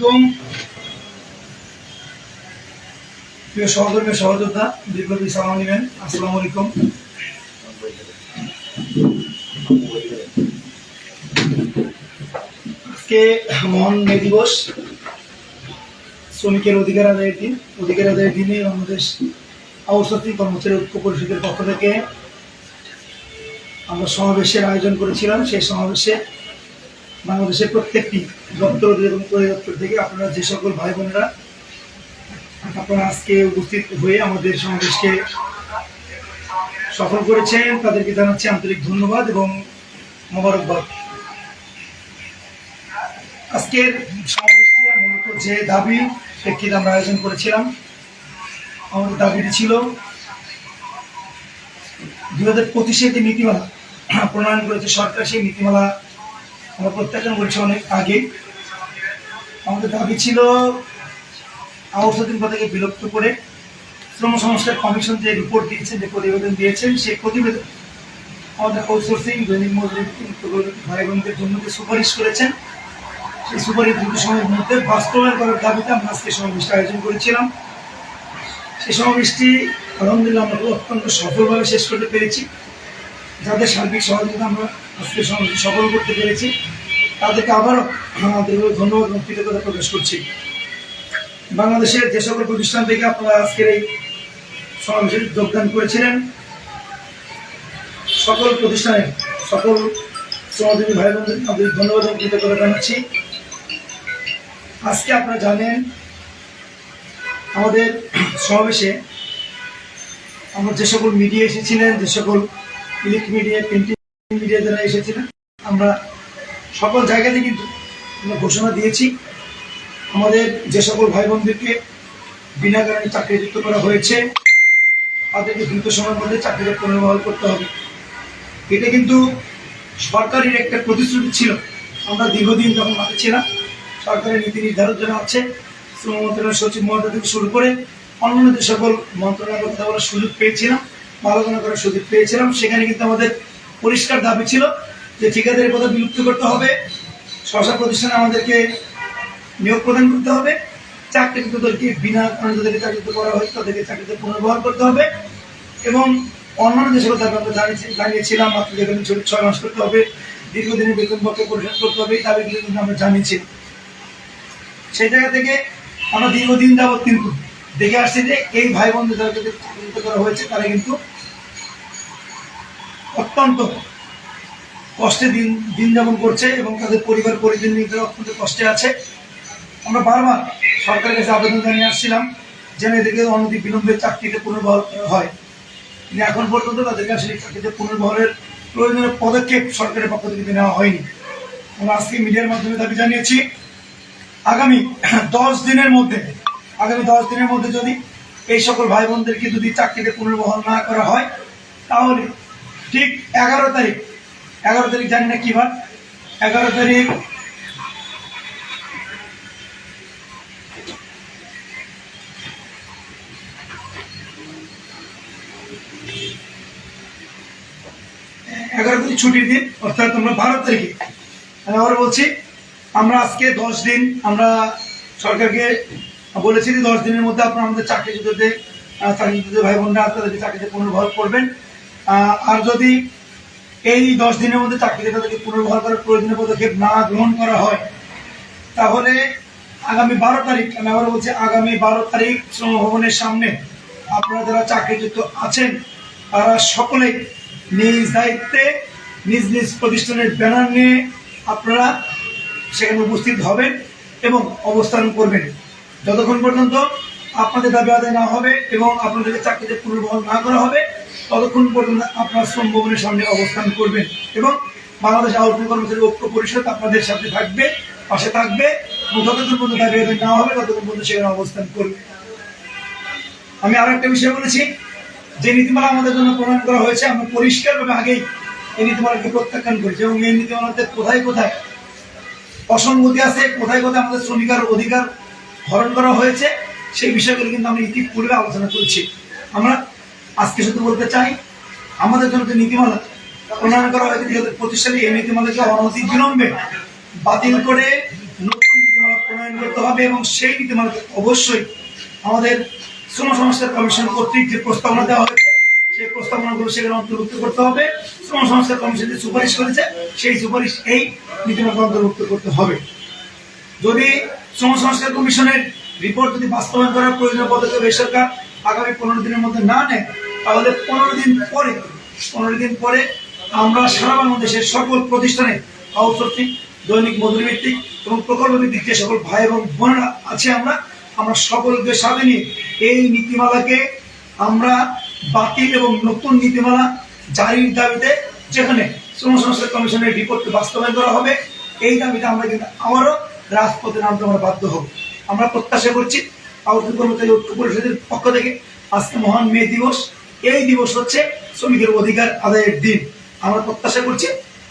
এবং প্রিয় সহকর্মী, সহযোদ্ধা দীর্ঘবী সালাম নেবেন। আসসালামু আলাইকুম। আজকে মহান মে দিবস। শ্রমিকের অধিকার আদায়ের দিন। অধিকার আদায়ের দিনে বাংলাদেশ আউটসোর্সিং কর্মচারী ঐক্য পরিষদের পক্ষ থেকে আমরা সমাবেশের আয়োজন করেছিলাম। সেই সমাবেশে বাংলাদেশের প্রত্যেকটি দপ্তর এবং পরিদপ্তর থেকে আপনারা যে সকল ভাই বোনেরা আপনারা আজকে উপস্থিত হয়ে আমাদের সমাবেশকে সফল করেছেন, তাদেরকে জানাচ্ছি আন্তরিক ধন্যবাদ এবং মোবারকবাদ। আজকের সমাবেশটি মূলত যে দাবি প্রেক্ষিতে আমরা আয়োজন করেছিলাম। আমাদের দাবিটি ছিল দুই হাজার পঁচিশে যে নীতিমালা প্রণয়ন করেছে সরকার, সেই নীতিমালা আমরা প্রত্যাখ্যান করেছি অনেক আগে। আমাদের দাবি ছিল আউটসোর্সিং পদকে বিলুপ্ত করে শ্রম সংস্কার কমিশন যে রিপোর্ট দিয়েছেন যে প্রতিবেদন দিয়েছেন, সেই প্রতিবেদন আমাদের আউটসোর্সিং দৈনিক মজুরি ভাই বোনদের জন্য যে সুপারিশ করেছেন, সেই সুপারিশ দ্রুত সময়ের মধ্যে বাস্তবায়ন করার দাবিতে আমরা আজকে সমাবেশটা আয়োজন করেছিলাম। সেই সমাবেশটি আলহামদুলিল্লাহ আমরা অত্যন্ত সফলভাবে শেষ করতে পেরেছি। যাদের সার্বিক সহযোগিতা আমরা আজকে সফল করতে পেরেছি, তাদেরকে আবারও ধন্যবাদ এবং কৃতজ্ঞতা প্রকাশ করছি। বাংলাদেশের যে সকল প্রতিষ্ঠান থেকে আপনারা আজকের এই সমাবেশে যোগদান করেছিলেন, সকল প্রতিষ্ঠানের সকল শ্রমজীবী ভাই বোনদের আমাদের ধন্যবাদ এবং কৃতজ্ঞতা জানাচ্ছি। আজকে আপনারা জানেন, আমাদের সমাবেশে আমরা যে সকল মিডিয়া এসেছিলেন, যে সকল ইলেকট্রিক মিডিয়া প্রিন্টিং মিডিয়া যারা এসেছিলেন, আমরা সকল জায়গাতে কিন্তু আমরা ঘোষণা দিয়েছি। আমাদের যে সকল ভাই বোনদেরকে বিনা কারণে চাকরিযুক্ত করা হয়েছে, তাদেরকে দ্রুত সময়ের মধ্যে চাকরিতে পুনর্বহাল করতে হবে। এটা কিন্তু সরকারের একটা প্রতিশ্রুতি ছিল। আমরা দীর্ঘদিন যখন মাঠে ছিলাম, সরকারের নীতি নির্ধারক যারা আছে, শ্রম মন্ত্রণালয়ের সচিব মহোদয় থেকে শুরু করে অন্যান্য যে সকল মন্ত্রণালয়ের কথা বলার সুযোগ পেয়েছিলাম আলোচনা করার সুযোগ পেয়েছিলাম। সেখানে কিন্তু আমাদের পরিষ্কার দাবি ছিল যে ঠিকাদারের কথা বিলুপ্ত করতে হবে। স্বশা প্রতিষ্ঠানে আমাদেরকে নিয়োগ প্রদান করতে হবে। চাকরিচ্যুতদেরকে বিনা কারণে যাদেরকে চাকরিত করা হয়েছে, তাদেরকে চাকরিতে পুনর্বহাল করতে হবে। এবং অন্যান্য যে সকল দাবি আমরা জানিয়েছি- জানিয়েছিলাম, মাত্র ছুটি ছয় মাস করতে হবে, দীর্ঘদিনের বেতন পক্ষে পরিশোধ করতে হবে, এই দাবিগুলো কিন্তু আমরা জানিয়েছি। সেই জায়গা থেকে আমরা দীর্ঘদিন যাবৎ কিন্তু দেখে আসছি যে এই ভাই যাদেরকে চাকরিত করা হয়েছে, তারা কিন্তু অত্যন্ত কষ্টে দিন দিন যাপন করছে এবং তাদের পরিবার, পরিজন নিয়ে তারা অত্যন্ত কষ্টে আছে। আমরা বারবার সরকারের কাছে আবেদন জানিয়ে আসছিলাম, যেন এদেরকে অনতি বিলম্বে চাকরিতে পুনর্বহাল হয়। কিন্তু এখন পর্যন্ত তাদের কাছে এই চাকরিতে পুনর্বহালের প্রয়োজনীয় পদক্ষেপ সরকারের পক্ষ থেকে নেওয়া হয়নি। আমরা আজকে মিডিয়ার মাধ্যমে দাবি জানিয়েছি, আগামী দশ দিনের মধ্যে আগামী দশ দিনের মধ্যে যদি এই সকল ভাই বোনদেরকে যদি চাকরিতে পুনর্বহাল না করা হয়, তাহলে ঠিক এগারো তারিখ এগারো তারিখ জানি না কি এগারো তারিখ এগারো তারিখ ছুটির দিন, অর্থাৎ আমরা বারো তারিখে। আমি আবার বলছি, আমরা আজকে দশ দিন আমরা সরকারকে বলেছি যে দশ দিনের মধ্যে আপনারা আমাদের চাকরিজীবীতে চাকরিজীবী ভাই বোনরা তাদেরকে চাকরিতে পুনর্বহাল করবেন। আর যদি এই দশ দিনের মধ্যে চাকরিতে তাদেরকে পুনর্বহাল করার প্রয়োজনীয় পদক্ষেপ না গ্রহণ করা হয়, তাহলে আগামী বারো তারিখ, আমি আবার বলছি, আগামী বারো তারিখ শ্রম ভবনের সামনে আপনারা যারা চাকরিযুক্ত আছেন, তারা সকলে নিজ দায়িত্বে, নিজ নিজ প্রতিষ্ঠানের ব্যানার নিয়ে আপনারা সেখানে উপস্থিত হবেন এবং অবস্থান করবেন। যতক্ষণ পর্যন্ত আপনাদের দাবি আদায় না হবে এবং আপনাদেরকে চাকরিতে পুনর্বহাল না করা হবে, ততক্ষণ পর্যন্ত আপনার শ্রম ভবনের সামনে অবস্থান করবেন এবং বাংলাদেশ আউটপুট কর্মচারী ঐক্য পরিষদ আপনাদের সাথে থাকবে, পাশে থাকবে এবং যতক্ষণ পর্যন্ত দাবি আদায় না হবে, ততক্ষণ পর্যন্ত সেখানে অবস্থান করবে। আমি আরও একটা বিষয় বলেছি, যে নীতিমালা আমাদের জন্য প্রণয়ন করা হয়েছে, আমরা পরিষ্কারভাবে আগেই এই নীতিমালাকে প্রত্যাখ্যান করেছি এবং এই নীতিমালাতে কোথায় কোথায় অসঙ্গতি আছে, কোথায় কোথায় আমাদের শ্রমিকের অধিকার হরণ করা হয়েছে, সেই বিষয়গুলো কিন্তু আমরা ইতিপূর্বে আলোচনা করেছি। আমরা আজকে শুধু বলতে চাই, আমাদের জন্য যে নীতিমালা প্রণয়ন করা হয়েছে দুই হাজার পঁচিশ সালে, এই নীতিমালাকে অনতি বিলম্বে বাতিল করে নতুন নীতিমালা প্রণয়ন করতে হবে এবং সেই নীতিমালাকে অবশ্যই আমাদের শ্রম সংস্কার কমিশন কর্তৃক যে প্রস্তাবনা দেওয়া হয়েছে, সেই প্রস্তাবনাগুলো সেখানে অন্তর্ভুক্ত করতে হবে। শ্রম সংস্কার কমিশন যে সুপারিশ করেছে, সেই সুপারিশ এই নীতিমালাকে অন্তর্ভুক্ত করতে হবে। যদি শ্রম সংস্কার কমিশনের রিপোর্ট যদি বাস্তবায়ন করার প্রয়োজনীয় পদক্ষেপ এই সরকার আগামী পনেরো দিনের মধ্যে না নেয়, তাহলে পনেরো দিন পরে, পনেরো দিন পরে আমরা সারা বাংলাদেশের সকল প্রতিষ্ঠানে আউটসোর্সিং দৈনিক মজুরি ভিত্তিক এবং প্রকল্প ভিত্তিক যে সকল ভাই এবং বোনেরা আছে আমরা আমরা সকলকে সাথে নিয়ে এই নীতিমালাকে আমরা বাতিল এবং নতুন নীতিমালা জারির দাবিতে যেখানে শ্রম সংস্কার কমিশনের রিপোর্টকে বাস্তবায়ন করা হবে, এই দাবিতে আমরা কিন্তু আবারও রাজপথে নামতে আমরা বাধ্য হব। আমরা প্রত্যাশা করছি আউটপুট কর্মচারী ঐক্য পরিষদের পক্ষ থেকে আজকে মহান মে দিবস। এই দিবস হচ্ছে শ্রমিকের অধিকার আদায়ের দিন। আমরা প্রত্যাশা করছি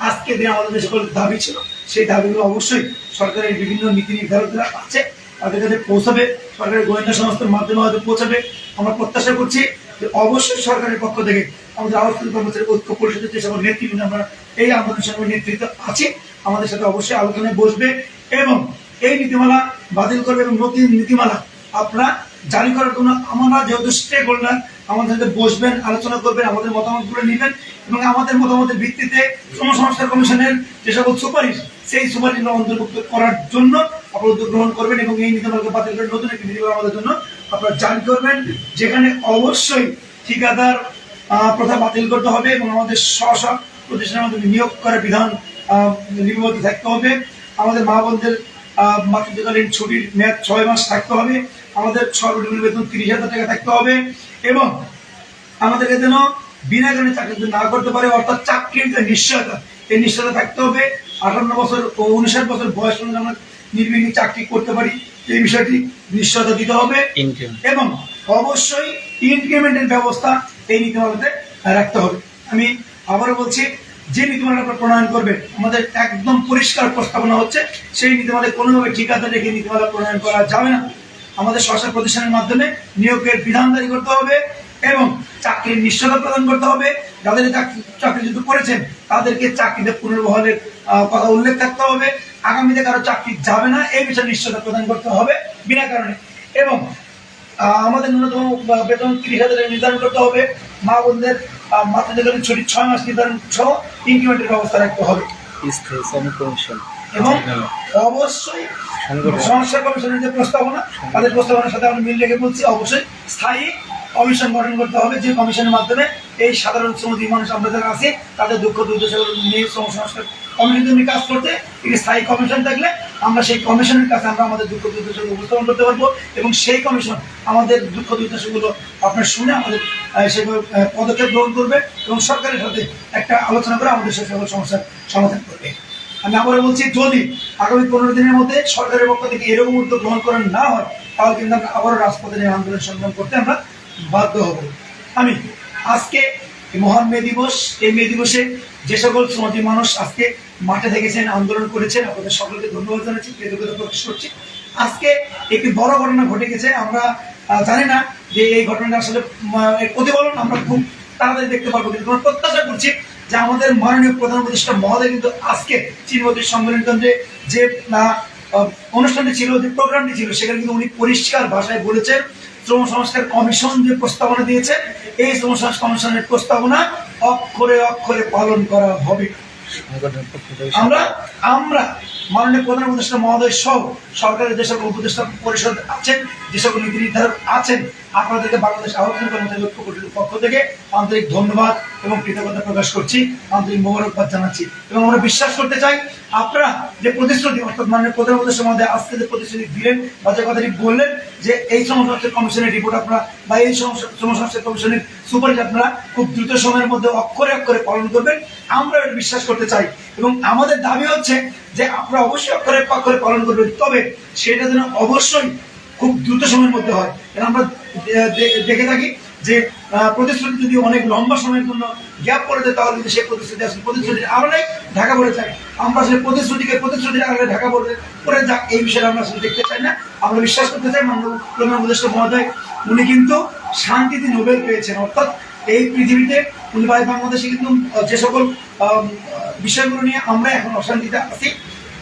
আজকে দিন আমাদের যে সকল দাবি ছিল, সেই দাবিগুলো অবশ্যই সরকারের বিভিন্ন নীতি নির্ধারকরা আছে। তাদের কাছে পৌঁছাবে। সরকারের গোয়েন্দা সংস্থার মাধ্যমে হয়তো পৌঁছাবে। আমরা প্রত্যাশা করছি অবশ্যই সরকারের পক্ষ থেকে আমাদের আউটপুট কর্মচারী ঐক্য পরিষদের যে সকল নেতৃবৃন্দ আমরা, এই আন্দোলন সঙ্গে নেতৃত্ব আছে, আমাদের সাথে অবশ্যই আলোচনায় বসবে এবং এই নীতিমালা বাতিল করবে এবং নতুন নীতিমালা আপনারা জারি করার জন্য আমরা যেহেতু স্টেক হোল্ডার আমাদের সাথে বসবেন, আলোচনা করবেন, আমাদের মতামতগুলো নেবেন এবং আমাদের মতামতের ভিত্তিতে শ্রম কমিশনের যে সকল সুপারিশ, সেই সুপারিশগুলো অন্তর্ভুক্ত করার জন্য আপনারা উদ্যোগ গ্রহণ করবেন এবং এই নীতিমালাকে বাতিল করে নতুন একটি নীতিমালা আমাদের জন্য আপনারা জারি করবেন, যেখানে অবশ্যই ঠিকাদার প্রথা বাতিল করতে হবে এবং আমাদের স্ব স্ব প্রতিষ্ঠানের মধ্যে নিয়োগ করার বিধান লিপিবদ্ধ থাকতে হবে। আমাদের মা বোনদের মাতৃত্বকালীন ছুটির মেয়াদ ছয় মাস থাকতে হবে। আমাদের সর্বনিম্ন বেতন তিরিশ হাজার টাকা থাকতে হবে এবং আমাদেরকে যেন বিনা কারণে চাকরি না করতে পারে, অর্থাৎ চাকরির যে নিশ্চয়তা, এই নিশ্চয়তা থাকতে হবে। আঠান্ন বছর ও উনষাট বছর বয়স অনুযায়ী আমরা নির্বিঘ্নে চাকরি করতে পারি। এই বিষয়টি নিশ্চয়তা দিতে হবে। এবং অবশ্যই ইনক্রিমেন্টের ব্যবস্থা এই নীতিমালাতে রাখতে হবে। আমি আবারও বলছি যে নীতিমালা আপনারা প্রণয়ন করবে আমাদের একদম পরিষ্কার প্রস্তাবনা হচ্ছে সেই নীতিমালায় কোনোভাবে ঠিকাদার রেখে নীতিমালা প্রণয়ন করা যাবে না। আমাদের সরকার প্রতিষ্ঠানের মাধ্যমে নিয়োগের বিধান জারি করতে হবে এবং চাকরির নিশ্চয়তা প্রদান করতে হবে। যাদের চাকরি চাকরি যুদ্ধ করেছেন তাদেরকে চাকরিতে পুনর্বহালের কথা উল্লেখ থাকতে হবে। আগামীতে কারও চাকরি যাবে না এই বিষয়ে নিশ্চয়তা প্রদান করতে হবে বিনা কারণে। এবং আমাদের ন্যূনতম বেতন তিরিশ হাজার নির্ধারণ করতে হবে। মা বোনদের মাতৃত্বকালীন ছুটি ছয় মাস নির্ধারণ সহ ইনক্রিমেন্টের ব্যবস্থা রাখতে হবে। এবং অবশ্যই সংগঠন। সংস্কার কমিশনের যে প্রস্তাবনা তাদের প্রস্তাবনার সাথে আমরা মিল রেখে বলছি অবশ্যই স্থায়ী কমিশন গঠন করতে হবে। যে কমিশনের মাধ্যমে এই সাধারণ শ্রমজীবী মানুষ আমরা যারা আছে তাদের দুঃখ, দুর্দশা নিয়ে শ্রম সংস্কার কমিশন কাজ করতে একটি স্থায়ী কমিশন থাকলে আমরা সেই কমিশনের কাছে আমরা আমাদের দুঃখ, দুর্দশা উপস্থাপন করতে পারব এবং সেই কমিশন আমাদের দুঃখ, দুর্দশাগুলো আপনার শুনে আমাদের সেগুলো পদক্ষেপ গ্রহণ করবে এবং সরকারের সাথে একটা আলোচনা করে আমাদের সেই সমস্যার সমাধান করবে। আমি আবারও বলছি, যদি আগামী পনেরো দিনের মধ্যে সরকারের পক্ষ থেকে এরকম উদ্যোগ গ্রহণ করা না হয়, তাহলে কিন্তু আমরা আবারও রাজপথে আন্দোলন সংগ্রাম করতে আমরা বাধ্য হব। আমি আজকে মহান মে দিবস, এই মে দিবসে যে সকল শ্রমজীবী মানুষ আজকে মাঠে থেকেছেন, আন্দোলন করেছেন, আপনাদের সকলকে ধন্যবাদ জানাচ্ছি, কৃতজ্ঞতা প্রকাশ করছি। আজকে একটি বড় ঘটনা ঘটে গেছে, আমরা জানি না যে এই ঘটনাটা আসলে প্রতিফলন আমরা খুব তাড়াতাড়ি দেখতে পারব, কিন্তু আমরা প্রত্যাশা করছি যে আমাদের মাননীয় প্রধান উপদেষ্টা মহোদয় কিন্তু আজকে চীনবতী সম্মেলন কেন্দ্রে যে অনুষ্ঠানটি ছিল, যে প্রোগ্রামটি ছিল, সেখানে কিন্তু উনি পরিষ্কার ভাষায় বলেছেন শ্রম সংস্কার কমিশন যে প্রস্তাবনা দিয়েছে, এই শ্রম সংস্কার কমিশনের প্রস্তাবনা অক্ষরে অক্ষরে পালন করা হবে। আমরা আমরা মাননীয় প্রধান উপদেষ্টা মহোদয় সহ সরকারের যে সকল উপদেষ্টা পরিষদ আছেন, যে সকল নীতি নির্ধারক আছেন, আপনাদেরকে বাংলাদেশ আহ্বান কর্মচারী ঐক্য পরিষদের পক্ষ থেকে আন্তরিক ধন্যবাদ এবং কৃতজ্ঞতা প্রকাশ করছি, আন্তরিক মোবারকবাদ জানাচ্ছি। এবং আমরা বিশ্বাস করতে চাই, আপনারা যে প্রতিশ্রুতি, অর্থাৎ মাননীয় প্রধান উপদেষ্টা মহোদয় আজকে যে প্রতিশ্রুতি দিলেন বা যে কথাটি বললেন, যে এই সমস্যার কমিশনের রিপোর্ট আপনারা বা এই সমস্যার কমিশনের সুপারিশ আপনারা খুব দ্রুত সময়ের মধ্যে অক্ষরে অক্ষরে পালন করবেন। আমরা বিশ্বাস করতে চাই এবং আমাদের দাবি হচ্ছে যে আপনারা অবশ্যই অক্ষরে অক্ষরে পালন করবেন। তবে সেটা যেন অবশ্যই খুব দ্রুত সময়ের মধ্যে হয়। কারণ আমরা দেখে থাকি যে প্রতিশ্রুতি যদি অনেক লম্বা সময়ের জন্য গ্যাপ পড়ে যায়, তাহলে কিন্তু সেই প্রতিশ্রুতি আসলে প্রতিশ্রুতির আড়ালে ঢাকা পড়ে যায়। আমরা আসলে প্রতিশ্রুতিকে প্রতিশ্রুতির আড়ালে ঢাকা পড়ে পড়ে যাক, এই বিষয়ে আমরা আসলে দেখতে চাই না। আমরা বিশ্বাস করতে চাই মাননীয় উপদেষ্টা মহোদয় উনি কিন্তু শান্তিতে নোবেল পেয়েছেন। অর্থাৎ এই পৃথিবীতে উনি বাংলাদেশে কিন্তু যে সকল বিষয়গুলো নিয়ে আমরা এখন অশান্তিতে আছি।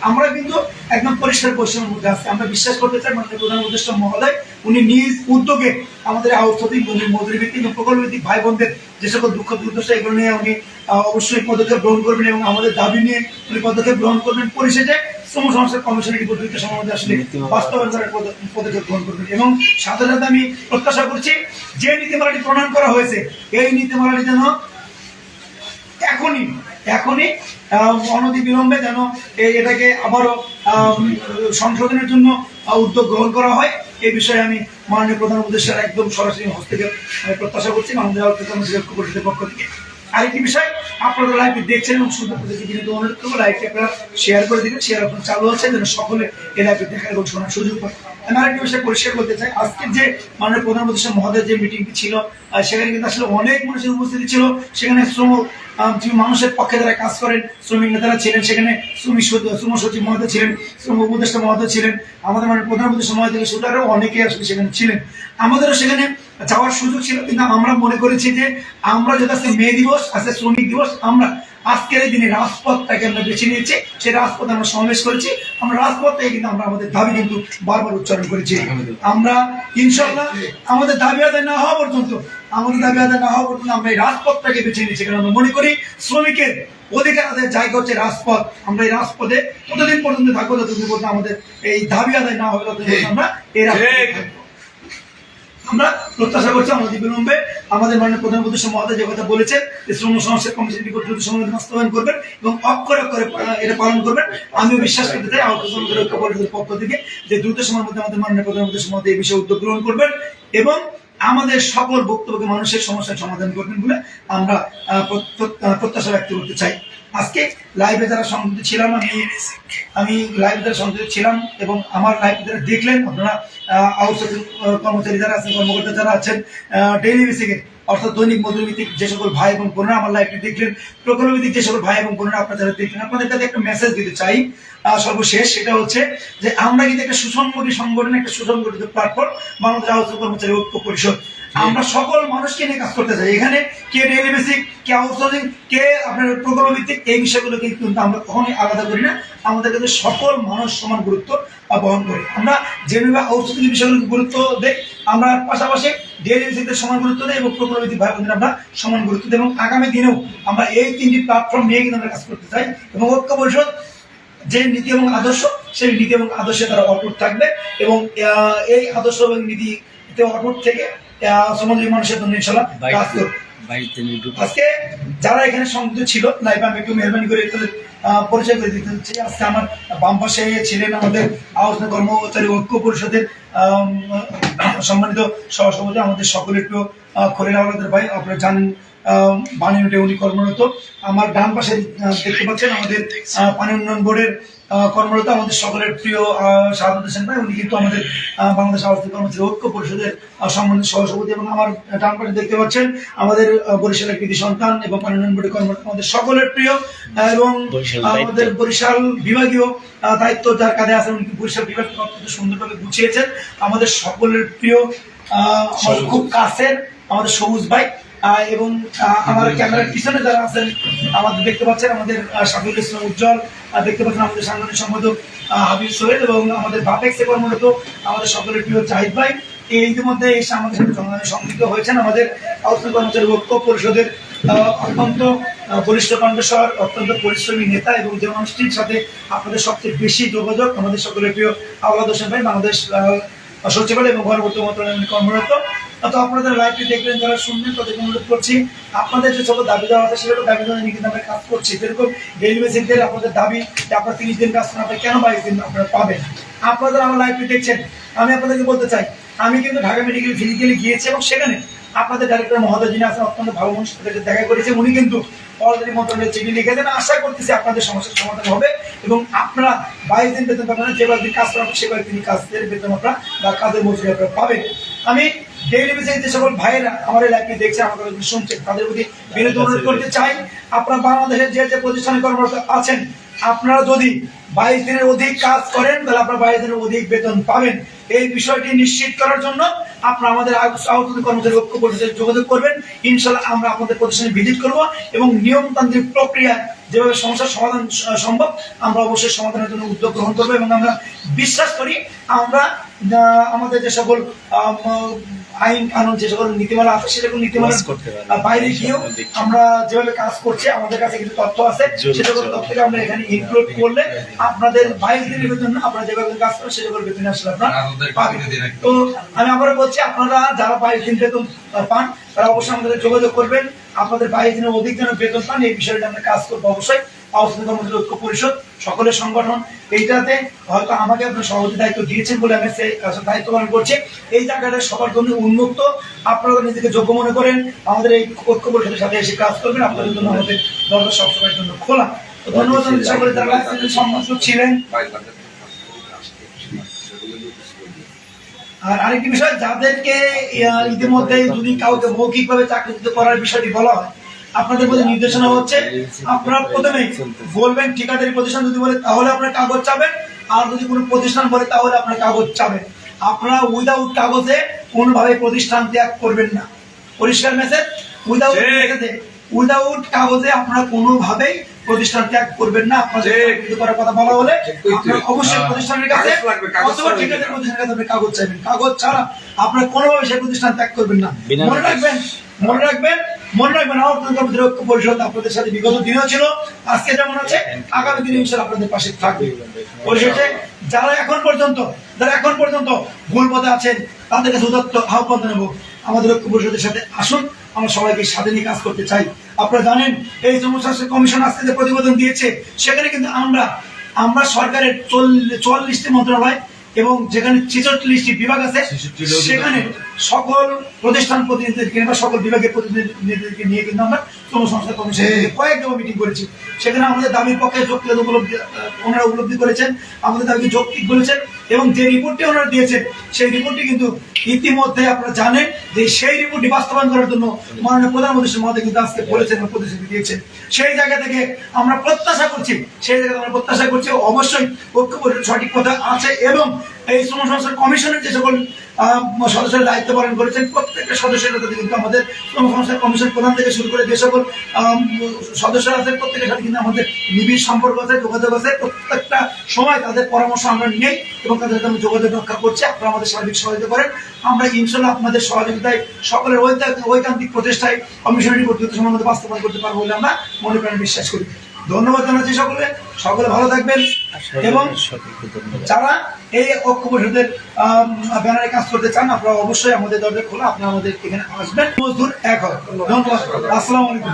আমরা কিন্তু একদম পরিষ্কার পরিশ্রমের মধ্যে আছি। আমরা বিশ্বাস করতে চাই মাননীয় প্রধান উপদেষ্টা মহোদয়, উনি নিজ উদ্যোগে আমাদের আউটসোর্সিং মজুরি ভিত্তিক প্রকল্প ভিত্তিক ভাই বোনদের যে সকল দুঃখ দুর্দশা এগুলো নিয়ে উনি অবশ্যই পদক্ষেপ গ্রহণ করবেন এবং আমাদের দাবি নিয়ে উনি পদক্ষেপ গ্রহণ করবেন। পরিশেষে শ্রম সংস্কার কমিশনের রিপোর্ট দুইটা সমাজে আসলে বাস্তবায়ন করার পদক্ষেপ গ্রহণ করবেন এবং সাথে সাথে আমি প্রত্যাশা করছি, যে নীতিমালাটি প্রণয়ন করা হয়েছে, এই নীতিমালাটি যেন এখনই এখনই অনতি বিলম্বে যেন এটাকে আবারও সংশোধনের জন্য উদ্যোগ গ্রহণ করা হয়। এই বিষয়ে আমি মাননীয় প্রধান উপদেষ্টার একদম সরাসরি হস্তক্ষেপ আমি প্রত্যাশা করছি। মাননীয় পক্ষ থেকে। আরেকটি বিষয়, আপনারা লাইভে দেখছেন এবং শুনতে প্রতি কিন্তু অনুরোধ করব লাইভটি আপনারা শেয়ার করে দিবেন। শেয়ার আপনার চালু আছে, যেন সকলে এই লাইভটি দেখার এবং শোনার সুযোগ পায়। আমি আরেকটি বিষয় পরিষ্কার করতে চাই। আজকের যে মাননীয় প্রধানমন্ত্রী মহোদয় যে মিটিংটি ছিল সেখানে কিন্তু আসলে অনেক মানুষের উপস্থিতি ছিল। সেখানে শ্রম মানুষের পক্ষে যারা কাজ করেন, শ্রমিক নেতারা ছিলেন সেখানে শ্রমিক শ্রম সচিব মহোদয় ছিলেন, শ্রম উপদেষ্টা মহোদয় ছিলেন, আমাদের মানে প্রধানমন্ত্রী সময় থেকে শুধু আরও অনেকে আসলে সেখানে ছিলেন। আমাদেরও সেখানে যাওয়ার সুযোগ ছিল, কিন্তু আমরা মনে করেছি যে আমরা যেটা আছে মে দিবস আছে শ্রমিক দিবস, আমরা আজকের এই দিনে রাজপথটাকে আমরা বেছে নিয়েছি। সেই রাজপথে আমরা সমাবেশ করেছি। আমরা রাজপথ থেকে কিন্তু আমরা আমাদের দাবি কিন্তু বারবার উচ্চারণ করেছি। আমরা ইনশাল্লাহ আমাদের দাবি আদায় না হওয়া পর্যন্ত আমাদের দাবি আদায় না হওয়া পর্যন্ত আমরা এই রাজপথটাকে বেছে নিয়েছি। কারণ আমরা মনে করি শ্রমিকের অধিকার আদায়ের জায়গা হচ্ছে রাজপথ। আমরা এই রাজপথে কতদিন পর্যন্ত থাকব যতদিন পর্যন্ত আমাদের এই দাবি আদায় না হবে ততদিন আমরা এই রাজপথে। আমরা প্রত্যাশা করছি আমাদের বিলম্বে আমাদের মাননীয় প্রধানমন্ত্রী মহোদয় যে কথা বলেছেন যে শ্রম সংস্কার কমিশন রিপোর্ট দ্রুত সময় বাস্তবায়ন করবেন এবং অক্ষরে অক্ষরে এটা পালন করবেন। আমিও বিশ্বাস করতে চাই আহত শ্রমিকদের ঐক্য পরিষদের পক্ষ থেকে যে দ্রুত সময়ের মধ্যে আমাদের মাননীয় প্রধানমন্ত্রী মহোদয় এই বিষয়ে উদ্যোগ গ্রহণ করবেন এবং আমাদের সকল বক্তব্যকে মানুষের সমস্যার সমাধান করবেন বলে আমরা প্রত্যাশা ব্যক্ত করতে চাই। আজকে লাইভে যারা সংযুক্ত ছিলাম, আমি আমি লাইভে যারা সংযুক্ত ছিলাম এবং আমার লাইভ যারা দেখলেন, আপনারা আউটসোর্সিং কর্মচারী যারা আছেন, কর্মকর্তা যারা আছেন ডেইলি বেসিকে অর্থাৎ দৈনিক মজুরি ভিত্তিক যে সকল ভাই এবং বোনেরা আমার লাইভটি দেখলেন প্রকল্প ভিত্তিক যে সকল ভাই এবং বোনেরা আপনারা যারা দেখলেন, আপনাদের কাছে একটা মেসেজ দিতে চাই সর্বশেষ, সেটা হচ্ছে যে আমরা কিন্তু একটা সুসংগঠিত সংগঠন, একটা সুসংগঠিত প্ল্যাটফর্ম বাংলাদেশ আউটসোর্স কর্মচারী ঐক্য পরিষদ। আমরা সকল মানুষকে নিয়ে কাজ করতে চাই। এখানে কে ডেইলি বেসিক কে আউটসোর্সিং কে আপনার প্রকল্প ভিত্তিক এই বিষয়গুলোকে কিন্তু আমরা কখনোই আলাদা করি না। আমাদের কাছে সকল মানুষ সমান গুরুত্ব বহন করি। আমরা যেভাবে আউটসোর্সিং বিষয়গুলোকে গুরুত্ব দেয় আমরা পাশাপাশি ডেইলি বেসিকদের সমান গুরুত্ব দেয় এবং প্রকল্প ভিত্তিক ভাই বোনদের আমরা সমান গুরুত্ব দিই এবং আগামী দিনেও আমরা এই তিনটি প্ল্যাটফর্ম নিয়ে কিন্তু আমরা কাজ করতে চাই এবং ঐক্য পরিষদ যে নীতি এবং আদর্শ, সেই নীতি এবং আদর্শে তারা অটুট থাকবে এবং এই আদর্শ এবং অটুট থেকে। সমাজের মানুষের জন্য ইনশাল্লাহ কাজ করবে। আজকে যারা এখানে সংযুক্ত ছিল লাইভ আমি একটু মেহরবানি করে পরিচয় করে দিতে চাই। আজকে আমার বাম পাশে ছিলেন আমাদের আলোচনা কর্মচারী ঐক্য পরিষদের সম্মানিত সহসভাপতি আমাদের সকলের একটু খলিল আহমেদের ভাই আপনারা জানেন বানিয়ে উনি কর্মরত। আমার ডান পাশে দেখতে পাচ্ছেন আমাদের পানি উন্নয়ন বোর্ডের কর্মরত আমাদের সকলের প্রিয় শাহাদ হোসেন ভাই উনি কিন্তু আমাদের বাংলাদেশ আবাসিক কর্মচারী ঐক্য পরিষদের সম্মানিত সহসভাপতি এবং আমার ডান পাশে দেখতে পাচ্ছেন আমাদের বরিশালের কৃতি সন্তান এবং পানি উন্নয়ন বোর্ডের কর্মরত আমাদের সকলের প্রিয় এবং আমাদের বরিশাল বিভাগীয় দায়িত্ব যার কাঁধে আছেন উনি বরিশাল বিভাগ অত্যন্ত সুন্দরভাবে গুছিয়েছেন। আমাদের সকলের প্রিয় খুব কাছের আমাদের সবুজ ভাই আহ, এবং আমার ক্যামেরার পিছনে যারা আছেন আমাদের দেখতে পাচ্ছেন আমাদের আহ, ইসলাম উজ্জ্বল দেখতে পাচ্ছেন আমাদের সাংগঠনিক সম্পাদক হাবিব সোহেল এবং আমাদের বাপেক্সে কর্মরত আমাদের সকলের প্রিয় জাহিদ ভাই। এই ইতিমধ্যে এসে আমাদের সাথে সংগ্রামে সংযুক্ত হয়েছেন আমাদের আউটসোর্স কর্মচারী ঐক্য পরিষদের অত্যন্ত বলিষ্ঠ কণ্ঠস্বর অত্যন্ত পরিশ্রমী নেতা এবং যে মানুষটির সাথে আপনাদের সবচেয়ে বেশি যোগাযোগ আমাদের সকলের প্রিয় আওলাদ হোসেন ভাই বাংলাদেশ সচিবালয় এবং গণপূর্ত মন্ত্রণালয়ে কর্মরত। তো আপনাদের লাইভটি দেখলেন, যারা শুনলেন, তাদেরকে অনুরোধ করছি, আপনাদের যে সকল দাবি দেওয়া আছে, সেগুলো দাবি দেওয়া নিয়ে কিন্তু আমরা কাজ করছি। যেরকম ডেলি বেসিকদের আপনাদের দাবি আপনারা তিরিশ দিন কাজ করেন কেন বাইশ দিন আপনারা পাবেন? আপনাদের আমার লাইভটি দেখছেন, আমি আপনাদেরকে বলতে চাই, আমি কিন্তু ঢাকা মেডিকেল ফিজিক্যালি গিয়েছি এবং সেখানে আপনাদের ডাইরেক্টর মহোদয় যিনি আছেন, অত্যন্ত ভালো মানুষ দেখা করেছে। উনি কিন্তু অলরেডি মন্ত্রণালয়ের চিঠি লিখেছেন। আশা করতেছি আপনাদের সমস্যার সমাধান হবে এবং আপনারা বাইশ দিন বেতন পাবেন যেবার কাজ করা সেবার কয়েকদিন কাজের বেতন আপনারা বা কাজের মজুরি আপনারা পাবেন। আমি আপনারা যদি বাইশ দিনের অধিক কাজ করেন, তাহলে আপনারা বাইশ দিনের অধিক বেতন পাবেন। এই বিষয়টি নিশ্চিত করার জন্য আপনারা আমাদের আহত কর্মচারী ঐক্য পরিষদে যোগাযোগ করবেন। ইনশাল্লাহ আমরা আপনাদের প্রতিষ্ঠানে ভিজিট করব এবং নিয়মতান্ত্রিক প্রক্রিয়া যেভাবে সমস্যার সমাধান সম্ভব, আমরা অবশ্যই সমাধানের জন্য উদ্যোগ গ্রহণ করব এবং আমরা বিশ্বাস করি আমরা আমাদের যে সকল আইন কানুন যে সকল নীতিমালা আছে সে সকল নীতিমালা বাইরে গিয়েও আমরা যেভাবে কাজ করছি আমাদের কাছে কিছু তথ্য আছে। জোর সে সকল জোর। তথ্যকে আমরা এখানে ইনক্লুড করলে আপনাদের বাইশ দিনের বেতন আপনারা যেভাবে কাজ করেন সে সকল বেতন আসলে আপনারা পাবেন। তো আমি আবারও বলছি আপনারা যারা বাইশ দিন বেতন পান তারা অবশ্যই আমাদের যোগাযোগ করবেন। আপনাদের বাইশ দিনের অধিক যেন বেতন পান এই বিষয়টা আমরা কাজ করব অবশ্যই। পরিষদ, সকলের সংগঠন, এইটাতে হয়তো আমাকে আপনার সভাপতি দায়িত্ব দিয়েছেন বলে আমি দায়িত্ব পালন করছি। এই জায়গাটা সবার জন্য উন্মুক্ত। আপনারা নিজেকে যোগ্য মনে করেন, আমাদের এই পরিষদের সাথে এসে কাজ করবেন। আপনাদের জন্য আমাদের সবসময়ের জন্য খোলা। ধন্যবাদ ছিলেন। আর আরেকটি বিষয়, যাদেরকে ইতিমধ্যে যদি কাউকে মৌখিকভাবে চাকরি করার বিষয়টি বলা হয় আপনাদের প্রতি নির্দেশনা হচ্ছে আপনারা প্রথমে বলবেন ঠিকাদারি প্রতিষ্ঠান যদি বলে তাহলে আপনার কাগজ চাবেন আর যদি কোনো প্রতিষ্ঠান বলে তাহলে আপনার কাগজ চাবেন আপনারা উইদাউট কাগজে কোনোভাবে প্রতিষ্ঠান ত্যাগ করবেন না। পরিষ্কার মেসেজ উইদাউট উইদাউট কাগজে আপনারা কোনোভাবেই প্রতিষ্ঠান ত্যাগ করবেন না। আপনাদের করার কথা বলা হলে আপনারা অবশ্যই হ্যাঁ। প্রতিষ্ঠানের কাছে অথবা ছাড়া প্রতিষ্ঠানের কাছে আপনি কাগজ চাইবেন। কাগজ ছাড়া আপনারা কোনোভাবে সেই প্রতিষ্ঠান ত্যাগ করবেন না। মনে রাখবেন মনে রাখবেন মনে রাখবেন কর্মচারী ঐক্য পরিষদ আপনাদের সাথে বিগত দিনেও ছিল আজকে যেমন আছে আগামী দিনে ইনশাল্লাহ আপনাদের পাশে থাকবে। পরিশেষে যারা এখন পর্যন্ত যারা এখন পর্যন্ত ভুল পথে আছেন তাদের কাছে উদত্ত আহ্বান নেব আমাদের ঐক্য পরিষদের সাথে আসুন আমরা সবাইকে সাথে নিয়ে কাজ করতে চাই। আপনারা জানেন এই সমস্যা কমিশন আজকে যে প্রতিবেদন দিয়েছে সেখানে কিন্তু আমরা আমরা সরকারের চল্লিশটি মন্ত্রণালয় এবং যেখানে ছেচল্লিশটি বিভাগ আছে সেখানে সকল প্রতিষ্ঠান প্রতিনিধিদেরকে বা সকল বিভাগের প্রতিনিধিদেরকে নিয়ে কিন্তু আমরা শ্রম সংস্থা কমিশনে কয়েক দফা মিটিং করেছি। সেখানে আমাদের দাবির পক্ষে যৌক্তিক উপলব্ধি ওনারা উপলব্ধি করেছেন আমাদের দাবিকে যৌক্তিক বলেছেন এবং যে রিপোর্টটি ওনারা দিয়েছেন সেই রিপোর্টটি কিন্তু ইতিমধ্যে আপনারা জানেন যে সেই রিপোর্টটি বাস্তবায়ন করার জন্য মাননীয় প্রধানমন্ত্রী মহোদয় কিন্তু আজকে বলেছেন প্রতিশ্রুতি দিয়েছেন। সেই জায়গা থেকে আমরা প্রত্যাশা করছি সেই জায়গা থেকে আমরা প্রত্যাশা করছি অবশ্যই ঐক্য সঠিক কথা আছে এবং এই শ্রম সংস্থার কমিশনের যে সকল সদস্যরা দায়িত্ব পালন করেছেন, প্রত্যেকটা সদস্যের সাথে কিন্তু আমাদের শ্রম সংস্থার কমিশন প্রধান থেকে শুরু করে যে সকল সদস্যরা আছেন, প্রত্যেকের সাথে কিন্তু আমাদের নিবিড় সম্পর্ক আছে, যোগাযোগ আছে। প্রত্যেকটা সময় তাদের পরামর্শ আমরা নিই এবং তাদের সাথে যোগাযোগ রক্ষা করছি। আপনারা আমাদের সার্বিক সহযোগিতা করেন। আমরা ইনশাল্লাহ আপনাদের সহযোগিতায় সকলের ঐতা- ঐকান্তিক প্রচেষ্টায় কমিশনের সময়ের মধ্যে বাস্তবায়ন করতে পারব বলে আমরা মনে প্রাণে বিশ্বাস করি। ধন্যবাদ জানাচ্ছি সকলে। সকলে ভালো থাকবেন এবং সকলকে যারা এই ঐক্য পরিষদের ব্যানারে কাজ করতে চান আপনারা অবশ্যই আমাদের দরজা খোলা আপনারা আমাদের এখানে আসবেন। মজদুর এক হয় ধন্যবাদ। আসসালাম আলাইকুম।